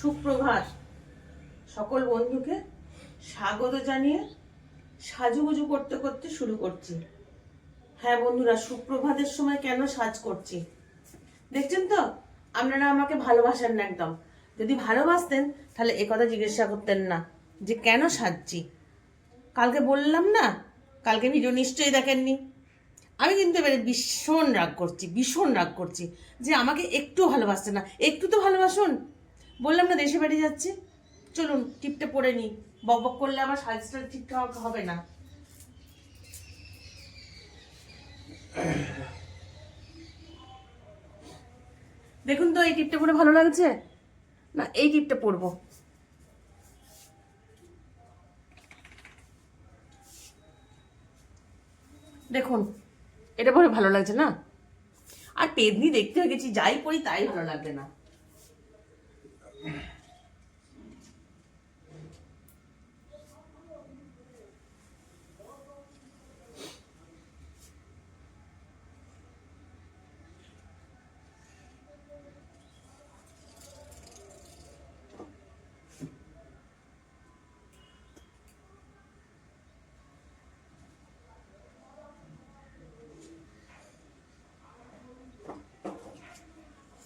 সুপ্রভাত। সকল বন্ধুকে স্বাগত জানিয়ে সাজুগুজু করতে করতে শুরু করছি। হ্যাঁ বন্ধুরা, সুপ্রভাতের সময় কেন সাজ করছি? দেখছেন তো? আপনারা আমাকে ভালোবাসেন না একদম। যদি ভালোবাসতেন, তাহলে কথা জিজ্ঞাসা করতেন না যে কেন সাজছি। কালকে বললাম না? কালকে ভিডিও নিশ্চয়ই দেখেননি। আমি কিন্তু এবারে ভীষণ রাগ করছি, ভীষণ রাগ করছি যে আমাকে একটু ভালোবাসছে না। একটু তো ভালোবাসুন। বললাম না দেশে বাড়ি যাচ্ছি। চলুন টিপটা পরে নিই। বক বক করলে আবার সাইজটা ঠিকঠাক হবে না। দেখুন তো, এই টিপটা পরে ভালো লাগছে? না, এই টিপটা পরবো। দেখুন, এটা পরে ভালো লাগছে না? আর পেদনি দেখতে হয়ে গেছি, যাই পরি তাই ভালো লাগবে না।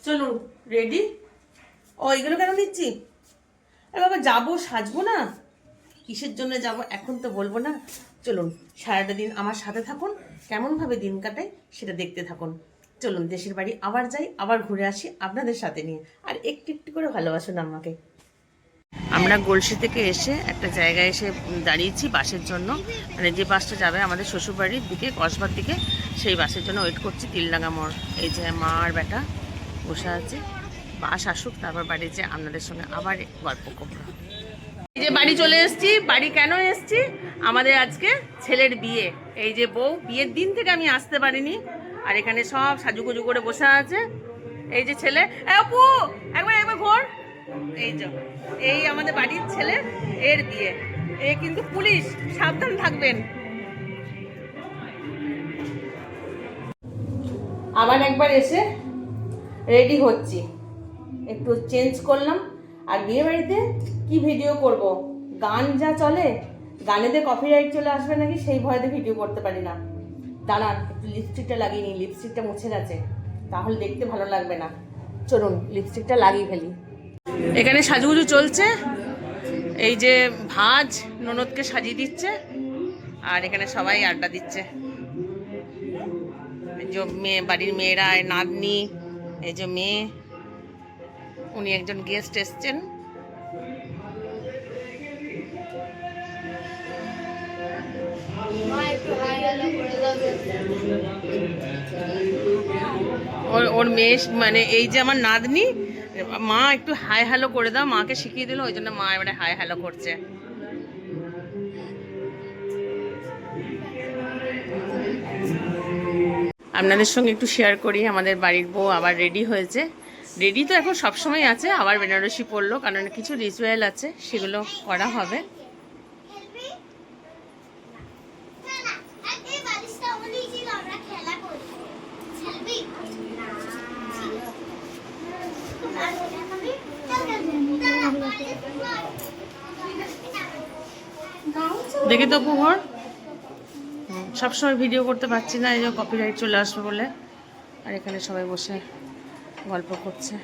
চলুন রেডি ও, এগুলো কেন দিচ্ছি? আরে বাবা, যাব, সাজবো না? কিসের জন্য যাব, এখন তো বলব না। চলুন, সারাটা দিন আমার সাথে থাকুন, কেমনভাবে দিন কাটাই সেটা দেখতে থাকুন। চলুন, দেশের বাড়ি আবার যাই, আবার ঘুরে আসি আপনাদের সাথে নিয়ে। আর একটু একটু করে ভালোবাসুন আমাকে। আমরা গলসি থেকে এসে একটা জায়গায় এসে দাঁড়িয়েছি বাসের জন্য। মানে যে বাসটা যাবে আমাদের শ্বশুরবাড়ির দিকে, কসবার দিকে, সেই বাসের জন্য ওয়েট করছি, তিলডাঙ্গা মোড়। এই যে মা আর বেটা। বসে আছে। বাস আসুক, তারপর বাড়ি যে আপনাদের সঙ্গে আবার গল্প করব। যে বাড়ি চলে এসেছি, বাড়ি কেন এসেছি? আমাদের আজকে ছেলের বিয়ে। এই যে বউ, বিয়ের দিন থেকে আমি আসতে পারিনি। আর এখানে সব সাজুগুজু করে বসে আছে। এই যে ছেলে অপু, একবার একবার ঘোর। এই যে, এই আমাদের বাড়ির ছেলে, এর বিয়ে। এ কিন্তু পুলিশ, সাবধান থাকবেন। আবার একবার এসে রেডি হচ্ছি। একটু চেঞ্জ করলাম। আর বিয়ে বাড়িতে কি ভিডিও করব? গান যা চলে গানেতে কপিরাইট চলে আসবে নাকি? সেই ভয়তে ভিডিও করতে পারি না। দাঁড়ান, একটু লিপস্টিকটা লাগিয়ে নিই। লিপস্টিকটা মুছে গেছে। তাহলে দেখতে ভালো লাগবে না। চলুন লিপস্টিকটা লাগিয়ে ফেলি। এখানে সাজুগুজু চলছে। এই যে ভাজ ননদকে সাজিয়ে দিচ্ছে। আর এখানে সবাই আড্ডা দিচ্ছে। মেয়ে, বাড়ির মেয়েরা নাতনি। এই যে মেয়ে, উনি একজন গেস্ট এসছেন। ওর ওর মেয়ে মানে এই যে আমার নাতনি, মা একটু হাই হ্যালো করে দাও, মাকে শিখিয়ে দিল, ওই জন্য মা এবারে হাই হ্যালো করছে। আপনাদের সঙ্গে একটু শেয়ার করি, আমাদের বাড়ির বউ আবার রেডি হয়েছে। রেডি তো এখন সবসময় আছে, আবার বেনারসি পরলো, কারণ কিছু রিচুয়াল আছে, সেগুলো করা হবে। দেখে তো পুহর সবসময় ভিডিও করতে পারছি না, এই যে কপিরাইট চলে আসবে বলে। আর এখানে সবাই বসে গল্প করছে।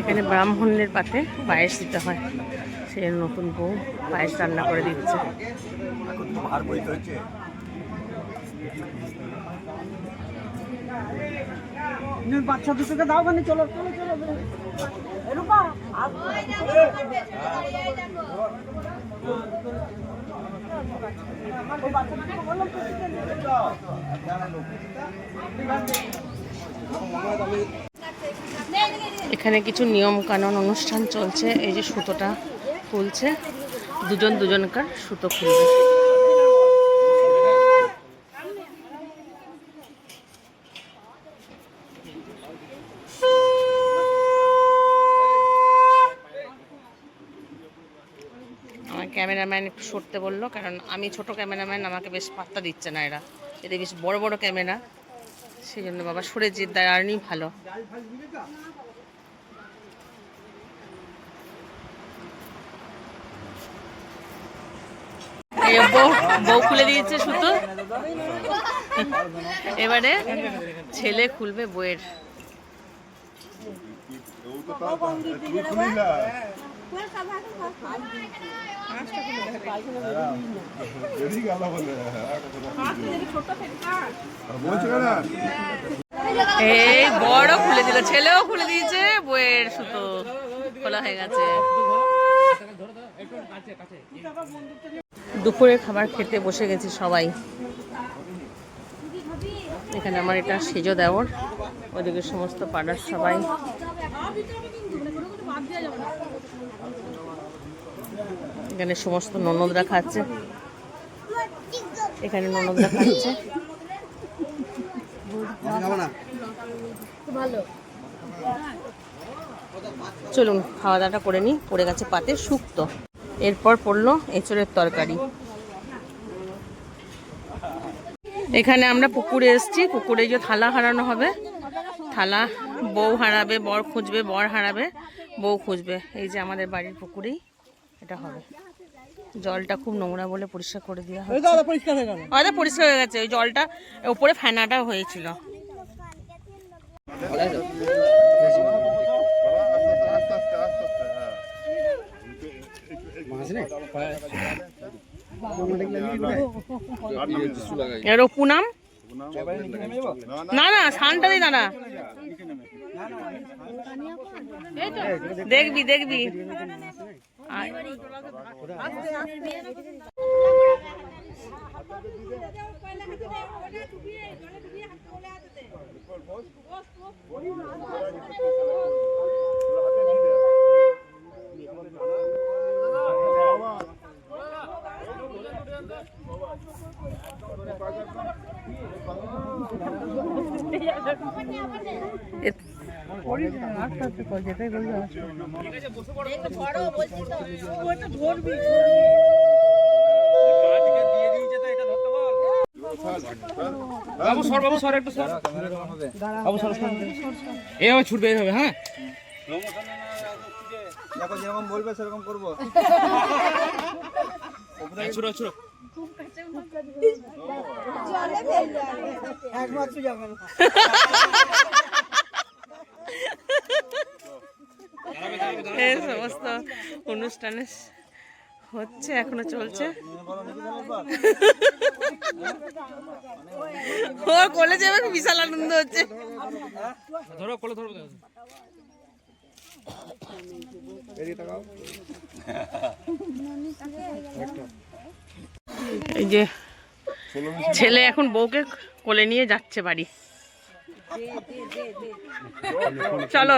এখানে ব্রাহ্মণের পাতে পায়েস দিতে হয়। সে নতুন বউ পায়েস রান্না করে দিচ্ছে। দাও মানে চলো চলো চলো এখানে কিছু নিয়ম কানুন অনুষ্ঠান চলছে, এই যে সুতোটা খুলছে দুজন দুজনকার সুতো খুলবে আমার ক্যামেরাম্যান একটু সরতে বলল, কারণ আমি ছোট ক্যামেরাম্যান, আমাকে বেশ পাত্তা দিচ্ছে না এরা। এটা বেশ বড় বড় ক্যামেরা। সেই জন্য বাবা সরে যে দাঁড়ানি ভালো। বউ খুলে দিয়েছে সুতো। এবারে ছেলে খুলবে বইয়ের এই বড় খুলে দিল, ছেলেও খুলে দিয়েছে বইয়ের সুতো খোলা হয়ে গেছে। দুপুরে খাবার খেতে বসে গেছি সবাই। এখানে আমার এটা সেজো দেওয়ার ওদিকে সমস্ত পাড়ার সবাই। এখানে সমস্ত ননদরা খাচ্ছে এখানে ননদরা খাচ্ছে চলুন খাওয়া দাওয়াটা করে নিই। পড়ে গেছে পাতে শুক্তো। এরপর পড়ল এঁচড়ের তরকারি। এখানে আমরা পুকুরে এসেছি। পুকুরে যে থালা হারানো হবে, থালা বউ হারাবে, বর খুঁজবে, বর হারাবে, বউ খুঁজবে। এই যে আমাদের বাড়ির পুকুরেই এটা হবে। জলটা খুব নোংরা বলে পরিষ্কার করে দেওয়া হয়ে গেল। হয়তো পরিষ্কার হয়ে গেছে। ওই জলটা উপরে ফেনাটা হয়েছিল। না না শানটা দিই দাঁড়া দেখবি দেখবি। It's বাবু সর বাবু ছুটবে এইভাবে হ্যাঁ দেখো যেরকম বলবে সেরকম করব ছুটো ছুটো একমাত্র যাবে এই সমস্ত অনুষ্ঠানে হচ্ছে এখনও চলছে। ওর কলেজে এবার বিশাল আনন্দ হচ্ছে। ধরো কোলে ধরো। এই যে ছেলে এখন বউকে কোলে নিয়ে যাচ্ছে বাড়ি। চলো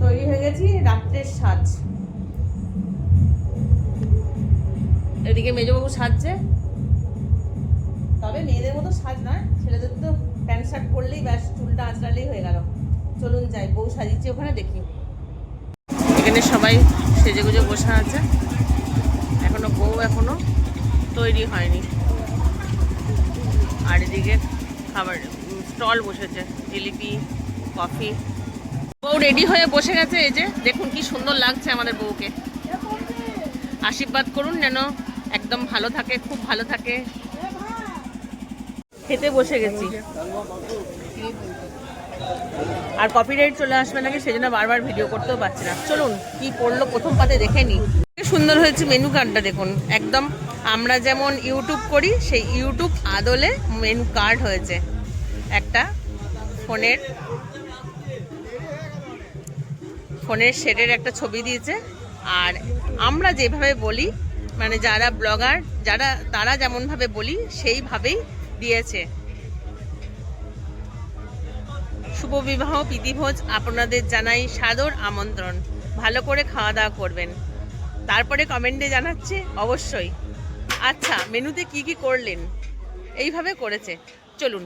তৈরি হয়ে গেছি রাত্রের সাজ। এদিকে মেজবাবু সাজছে। তবে মেয়েদের মতো সাজ নয় ছেলেদের তো প্যান্ট শার্ট পরলেই ব্যাস চুলটা আঁচড়ালেই হয়ে গেল। চলুন যাই বউ সাজিয়েছে ওখানে দেখি। এখানে সবাই সেজে গুজে বসে আছে। এখনও তৈরি হয়নি। আর এদিকে খাবার স্টল বসেছে, জিলিপি, কফি। বউ রেডি হয়ে বসে গেছে এই যে, দেখুন কি সুন্দর লাগছে আমাদের বউকে। আশীর্বাদ করুন যেন একদম ভালো থাকে, খুব ভালো থাকে। খেতে বসে গেছি। আর কপিরাইট চলে আসবে নাকি, সেজন্য বারবার ভিডিও করতেও পারছি না। চলুন, কি পড়ল প্রথম পাতে দেখে নি সুন্দর হয়েছে মেনু কার্ডটা দেখুন। একদম আমরা যেমন ইউটিউব করি, সেই ইউটিউব আদলে মেনু কার্ড হয়েছে। একটা ফোনের ফোনের শেডের একটা ছবি দিয়েছে। আর আমরা যেভাবে বলি মানে যারা ব্লগার যারা, তারা যেমনভাবে বলি, সেইভাবেই দিয়েছে। শুভ বিবাহ প্রীতিভোজ আপনাদের জানাই সাদর আমন্ত্রণ। ভালো করে খাওয়া দাওয়া করবেন। তারপরে কমেন্টে জানাচ্ছে, অবশ্যই। আচ্ছা মেনুতে কি কি করলেন? এইভাবে করেছে। চলুন,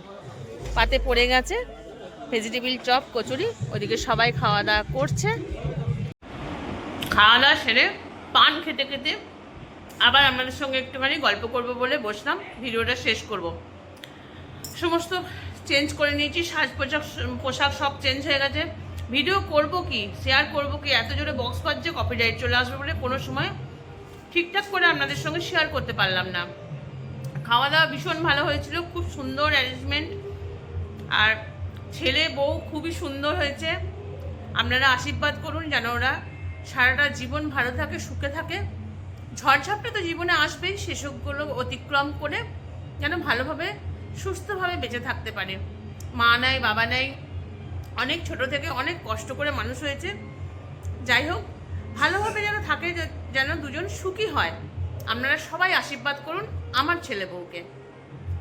পাতে পড়ে গেছে ভেজিটেবিল চপ কচুরি, ওদিকে সবাই খাওয়া দাওয়া করছে। খাওয়া দাওয়া সেরে পান খেতে খেতে আবার আপনাদের সঙ্গে একটুখানি গল্প করব বলে বসলাম, ভিডিওটা শেষ করব। সমস্ত চেঞ্জ করে নিয়েছি সাজ পোশাক পোশাক সব চেঞ্জ হয়ে গেছে। ভিডিও করব কি শেয়ার করব কি, এত জোরে বক্স বাজছে কপিরাইট চলে আসবে বলে কোনো সময় ঠিকঠাক করে আপনাদের সঙ্গে শেয়ার করতে পারলাম না। খাওয়া দাওয়া ভীষণ ভালো হয়েছিল, খুব সুন্দর অ্যারেঞ্জমেন্ট আর ছেলে বউ খুবই সুন্দর হয়েছে। আপনারা আশীর্বাদ করুন যেন ওরা সারাটা জীবন ভালো থাকে, সুখে থাকে। ঝড়ঝাপটা তো জীবনে আসবেই, সেসবগুলো অতিক্রম করে যেন ভালোভাবে, সুস্থভাবে বেঁচে থাকতে পারে। মা নাই, বাবা নাই অনেক ছোট থেকে অনেক কষ্ট করে মানুষ হয়েছে। যাই হোক, ভালোভাবে যেন থাকে যেন দুজন সুখী হয়। আপনারা সবাই আশীর্বাদ করুন আমার ছেলে বউকে।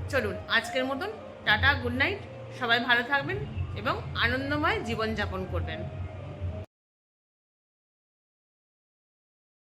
চলুন, আজকের মতন টাটা, গুড নাইট। সবাই ভালো থাকবেন এবং আনন্দময় জীবনযাপন করবেন।